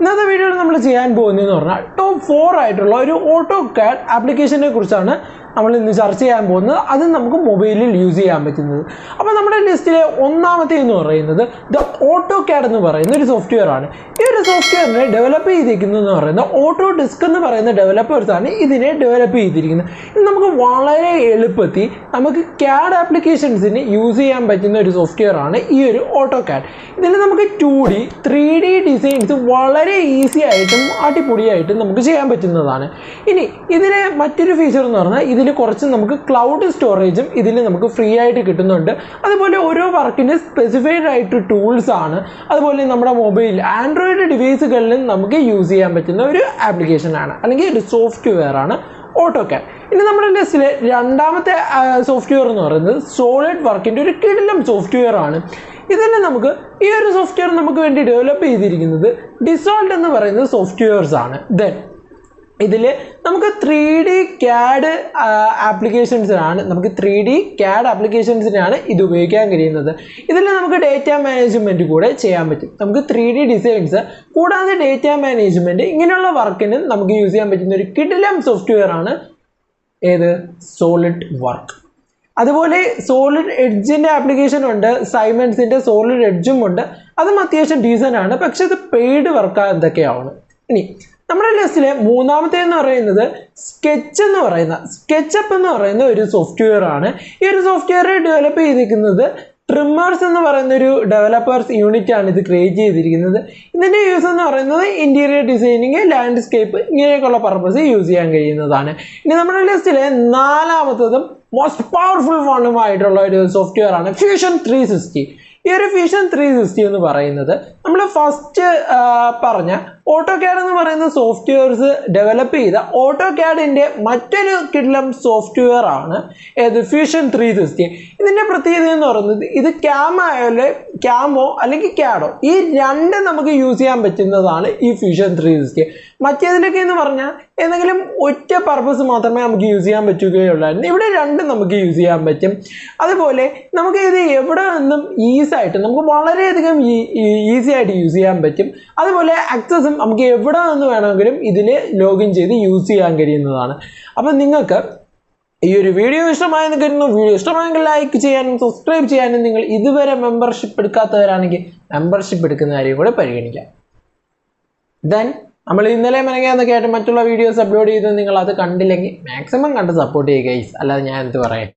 ഇന്നത്തെ വീഡിയോയിൽ നമ്മൾ ചെയ്യാൻ പോകുന്നതെന്ന് പറഞ്ഞാൽ ടോപ്പ് ഫോർ ആയിട്ടുള്ള ഒരു ഓട്ടോ കാഡ് ആപ്ലിക്കേഷനെ കുറിച്ചാണ് നമ്മൾ ഇന്ന് ചർച്ച ചെയ്യാൻ പോകുന്നത്. അത് നമുക്ക് മൊബൈലിൽ യൂസ് ചെയ്യാൻ പറ്റുന്നത്. അപ്പോൾ നമ്മുടെ ലിസ്റ്റിലെ ഒന്നാമത്തെ എന്ന് പറയുന്നത് ദ ഓട്ടോ കാഡ് എന്ന് പറയുന്ന ഒരു സോഫ്റ്റ്വെയർ ആണ്. ഒരു സോഫ്റ്റ്വെയറിനെ ഡെവലപ്പ് ചെയ്തിരിക്കുന്നതെന്ന് പറയുന്നത് ഓട്ടോ ഡിസ്ക് എന്ന് പറയുന്ന ഡെവലപ്പേഴ്സാണ് ഇതിനെ ഡെവലപ്പ് ചെയ്തിരിക്കുന്നത് ഇത് നമുക്ക് വളരെ എളുപ്പത്തിൽ നമുക്ക് ക്യാഡ് ആപ്ലിക്കേഷൻസിന് യൂസ് ചെയ്യാൻ പറ്റുന്ന ഒരു സോഫ്റ്റ്വെയർ ആണ് ഈ ഒരു ഓട്ടോ ക്യാഡ് ഇതിൽ നമുക്ക് two D three D designs വളരെ ഈസി ആയിട്ടും അടിപൊളിയായിട്ടും നമുക്ക് ചെയ്യാൻ പറ്റുന്നതാണ്. ഇനി ഇതിലെ മറ്റൊരു ഫീച്ചർ എന്ന് പറഞ്ഞാൽ ഇതിൽ കുറച്ച് നമുക്ക് ക്ലൗഡ് സ്റ്റോറേജും ഇതിൽ നമുക്ക് ഫ്രീ ആയിട്ട് കിട്ടുന്നുണ്ട്. അതുപോലെ ഓരോ വർക്കിന് സ്പെസിഫൈഡ് ആയിട്ട് ടൂൾസ് ആണ്. അതുപോലെ നമ്മുടെ മൊബൈൽ ആൻഡ്രോയിഡ് ഡിവൈസുകളിലും നമുക്ക് യൂസ് ചെയ്യാൻ പറ്റുന്ന ഒരു ആപ്ലിക്കേഷൻ ആണ്. അല്ലെങ്കിൽ ഒരു സോഫ്റ്റ്വെയർ ആണ് ഓട്ടോ ക്യാൻ ഇനി നമ്മുടെ ലിസ്റ്റിലെ രണ്ടാമത്തെ സോഫ്റ്റ്വെയർ എന്ന് പറയുന്നത് സോളിഡ് വർക്കിന്റെ ഒരു കിടിലം സോഫ്റ്റ്വെയർ ആണ്. ഇതിൽ നമുക്ക് ഈ ഒരു സോഫ്റ്റ്വെയർ നമുക്ക് വേണ്ടി ഡെവലപ്പ് ചെയ്തിരിക്കുന്നത് ഡിസോൾട്ട് എന്ന് പറയുന്ന സോഫ്റ്റ്വെയർസ് ആണ്. ദെൻ ഇതിൽ നമുക്ക് ത്രീ ഡി ക്യാഡ് ആപ്ലിക്കേഷൻസിനാണ് നമുക്ക് ത്രീ ഡി ക്യാഡ് ആപ്ലിക്കേഷൻസിനാണ് ഇത് ഉപയോഗിക്കാൻ കഴിയുന്നത്. ഇതിൽ നമുക്ക് ഡേറ്റ മാനേജ്മെന്റ് കൂടെ ചെയ്യാൻ പറ്റും. നമുക്ക് ത്രീ ഡി ഡിസൈൻസ് കൂടാതെ ഡേറ്റ മാനേജ്മെന്റ് ഇങ്ങനെയുള്ള വർക്കിന് നമുക്ക് യൂസ് ചെയ്യാൻ പറ്റുന്ന ഒരു കിഡിലം സോഫ്റ്റ്വെയർ ആണ് ഏത്? സോളിഡ് വർക്ക് അതുപോലെ സോളിഡ് എഡ്ജിന്റെ ആപ്ലിക്കേഷൻ ഉണ്ട് സൈമൻസിന്റെ സോളിഡ് എഡ്ജും ഉണ്ട്. അതും അത്യാവശ്യം ഡീസന്റ് ആണ് പക്ഷേ ഇത് പെയ്ഡ് വർക്ക് എന്തൊക്കെയാണ് ഇനി നമ്മുടെ ലിസ്റ്റിലെ മൂന്നാമത്തെ എന്ന് പറയുന്നത് സ്കെച്ച് എന്ന് പറയുന്ന സ്കെച്ചപ്പ് എന്ന് പറയുന്ന ഒരു സോഫ്റ്റ്വെയർ ആണ്. ഈ ഒരു സോഫ്റ്റ്വെയർ ഡെവലപ്പ് ചെയ്തിരിക്കുന്നത് ട്രിമ്മേഴ്സ് എന്ന് പറയുന്ന ഒരു ഡെവലപ്പേഴ്സ് യൂണിറ്റ് ആണ് ഇത് ക്രിയേറ്റ് ചെയ്തിരിക്കുന്നത്. ഇതിന്റെ യൂസ് എന്ന് പറയുന്നത് ഇന്റീരിയർ ഡിസൈനിങ് ലാൻഡ്സ്കേപ്പ് ഇങ്ങനെയൊക്കെയുള്ള പർപ്പസ് യൂസ് ചെയ്യാൻ കഴിയുന്നതാണ്. ഇനി നമ്മുടെ ലിസ്റ്റിലെ നാലാമത്തതും മോസ്റ്റ് പവർഫുൾ വണ്ണുമായിട്ടുള്ള ഒരു സോഫ്റ്റ്വെയർ ആണ് ഫ്യൂഷൻ ത്രീ സിക്സ്റ്റി ഈ ഒരു ഫ്യൂഷൻ ത്രീ സിക്സ്റ്റി എന്ന് പറയുന്നത് നമ്മൾ ഫസ്റ്റ് പറഞ്ഞ ഓട്ടോ ക്യാഡ് എന്ന് പറയുന്ന സോഫ്റ്റ്വെയർസ് ഡെവലപ്പ് ചെയ്ത ഓട്ടോ ക്യാഡിന്റെ മറ്റൊരു കിഡ്ലം സോഫ്റ്റ്വെയർ ആണ് ഏത് ഫ്യൂഷൻ ത്രീ സിക്സ്റ്റി ഇതിന്റെ പ്രത്യേകത എന്ന് പറയുന്നത് ഇത് ക്യാം ആയാലും ക്യാമോ അല്ലെങ്കിൽ ക്യാഡോ ഈ രണ്ട് നമുക്ക് യൂസ് ചെയ്യാൻ പറ്റുന്നതാണ് ഈ ഫ്യൂഷൻ ത്രീ സിക്സ്റ്റി മറ്റേതിലൊക്കെ എന്ന് പറഞ്ഞാൽ ഏതെങ്കിലും ഒറ്റ പർപ്പസ് മാത്രമേ നമുക്ക് യൂസ് ചെയ്യാൻ പറ്റുകയുള്ളായിരുന്നു. ഇവിടെ രണ്ടും നമുക്ക് യൂസ് ചെയ്യാൻ പറ്റും. അതുപോലെ നമുക്ക് ഇത് എവിടെ നിന്നും ഈസി ആയിട്ട് നമുക്ക് വളരെയധികം ഈസി ആയിട്ട് യൂസ് ചെയ്യാൻ പറ്റും. അതുപോലെ ആക്സസും നമുക്ക് എവിടെ നിന്ന് വേണമെങ്കിലും ഇതിൽ ലോഗിൻ ചെയ്ത് യൂസ് ചെയ്യാൻ കഴിയുന്നതാണ്. അപ്പം നിങ്ങൾക്ക് ഈ ഒരു വീഡിയോ ഇഷ്ടമായെന്ന് കരുതുന്നു. വീഡിയോ ഇഷ്ടമായെങ്കിൽ ലൈക്ക് ചെയ്യാനും സബ്സ്ക്രൈബ് ചെയ്യാനും നിങ്ങൾ ഇതുവരെ മെമ്പർഷിപ്പ് എടുക്കാത്തവരാണെങ്കിൽ മെമ്പർഷിപ്പ് എടുക്കുന്ന കാര്യം കൂടെ പരിഗണിക്കാം. ദെൻ നമ്മൾ ഇന്നലെ മെനങ്ങാന്നൊക്കെ ആയിട്ട് മറ്റുള്ള വീഡിയോസ് അപ്ലോഡ് ചെയ്ത്. നിങ്ങൾ അത് കണ്ടില്ലെങ്കിൽ മാക്സിമം കണ്ട് സപ്പോർട്ട് ചെയ്യുക ഗൈസ് അല്ലാതെ ഞാൻ എന്ത് പറയാം?